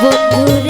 Vou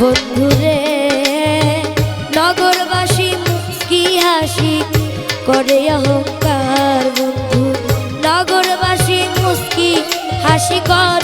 বন্ধুরে নগরবাসী কি হাসি করে অহংকার বন্ধু। নগরবাসী মুস্কি হাসি কর